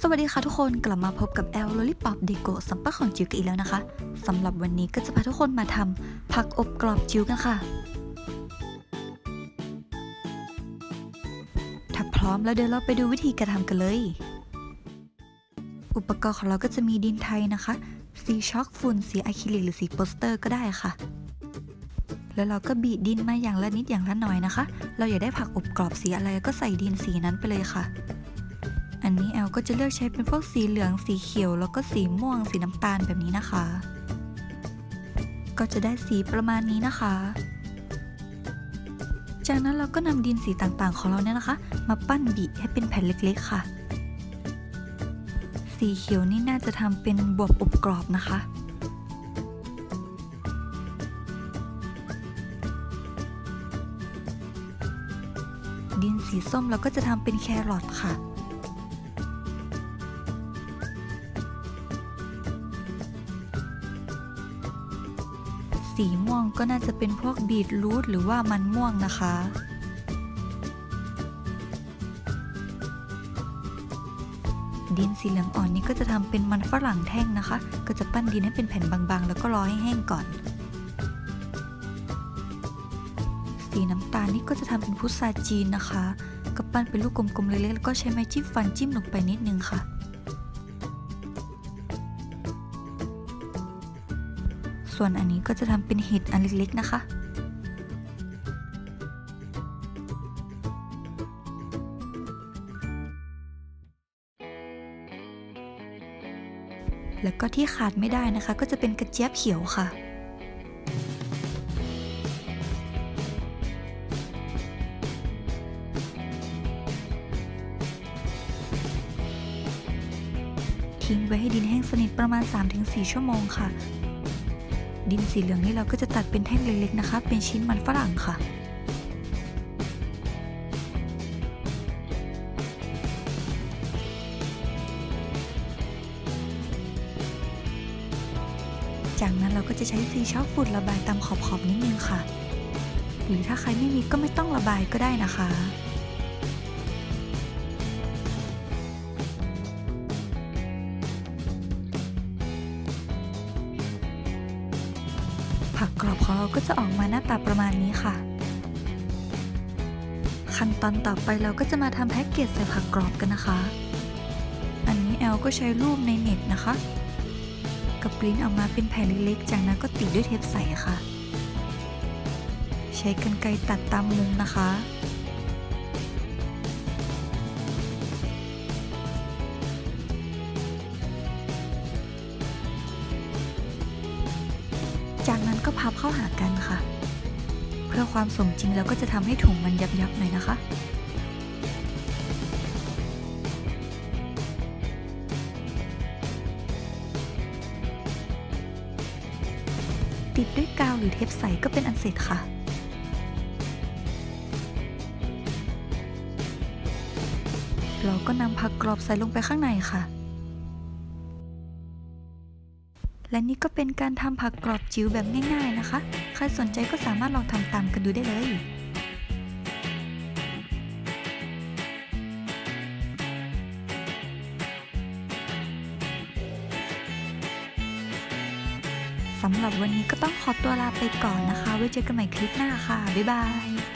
สวัสดีค่ะทุกคนกลับมาพบกับแอลโลลิปอปเดโกสัมปะของจิวกันอีกแล้วนะคะสำหรับวันนี้ก็จะพาทุกคนมาทำผักอบกรอบจิวกันค่ะ ถ้าพร้อมแล้วเดี๋ยวเราไปดูวิธีการทำกันเลย อุปกรณ์ของเราก็จะมีดินไทยนะคะสีช็อกฝุ่นสีอะคริลิกหรือสีโปสเตอร์ก็ได้ค่ะ แล้วเราก็บีบดินมาอย่างละนิดอย่างละหน่อยนะคะ เราอยากได้ผักอบกรอบสีอะไรก็ใส่ดินสีนั้นไปเลยค่ะ นนี้แอลก็จะเลือกใช้เป็นพวกสีเหลืองสีเขียว แล้วก็สีม่วงสีน้ำตาลแบบนี้นะคะ ก็จะได้สีประมาณนี้นะคะ จากนั้นเราก็นำดินสีต่างๆของเราเนี่ยนะคะ มาปั้นบีให้เป็นแผ่นเล็กๆค่ะ สีเขียวนี่น่าจะทำเป็นบวบอบกรอบนะคะดินสีส้มเราก็จะทำเป็นแครอทค่ะ สีม่วงก็น่าจะเป็นพวกบีทรูทหรือว่ามันม่วงนะคะ ดินสีเหลืองอ่อนนี้ก็จะทำเป็นมันฝรั่งแท่งนะคะ ก็จะปั้นดินให้เป็นแผ่นบางๆ แล้วก็รอให้แห้งก่อน สีน้ำตาลนี่ก็จะทำเป็นพุทราจีนนะคะก็ปั้นเป็นลูกกลมๆเล็กๆแล้วก็ใช้ไม้จิ้มฟันจิ้มลงไปนิดนึงค่ะ ส่วนอันนี้ก็จะทำเป็นเห็ดอันเล็กๆนะคะ แล้วก็ที่ขาดไม่ได้นะคะ ก็จะเป็นกระเจี๊ยบเขียวค่ะทิ้งไว้ให้ดินแห้งสนิทประมาณ 3-4 ชั่วโมงค่ะ ดินสีเหลืองนี่เราก็จะตัดเป็นแท่งเล็กๆนะคะ เป็นชิ้นมันฝรั่งค่ะจากนั้นเราก็จะใช้สีช็อกฝุ่นระบายตามขอบๆนิดนึงค่ะ หรือถ้าใครไม่มีก็ไม่ต้องระบายก็ได้นะคะ ผักกรอบของเราก็จะออกมาหน้าตาประมาณนี้ค่ะ ขั้นตอนต่อไปเราก็จะมาทำแพ็กเกจใส่ผักกรอบกันนะคะ อันนี้แอลก็ใช้รูปในเน็ตนะคะกับปริ้นออกมาเป็นแผ่นเล็กๆ จากนั้นก็ติดด้วยเทปใสค่ะ ใช้กรรไกรตัดตามมุมนะคะ จากนั้นก็พับเข้าหากันค่ะ เพื่อความสมจริงแล้วก็จะทำให้ถุงมันยับๆหน่อยนะคะติดด้วยกาวหรือเทปใสก็เป็นอันเสร็จค่ะ เราก็นำผักกรอบใส่ลงไปข้างในค่ะ และนี่ก็เป็นการทำผักกรอบจิ๋วแบบง่าย ๆนะคะ ใครสนใจก็สามารถลองทำตามกันดูได้เลยสำหรับวันนี้ก็ต้องขอตัวลาไปก่อนนะคะ ไว้เจอกันใหม่คลิปหน้าค่ะ บ๊ายบาย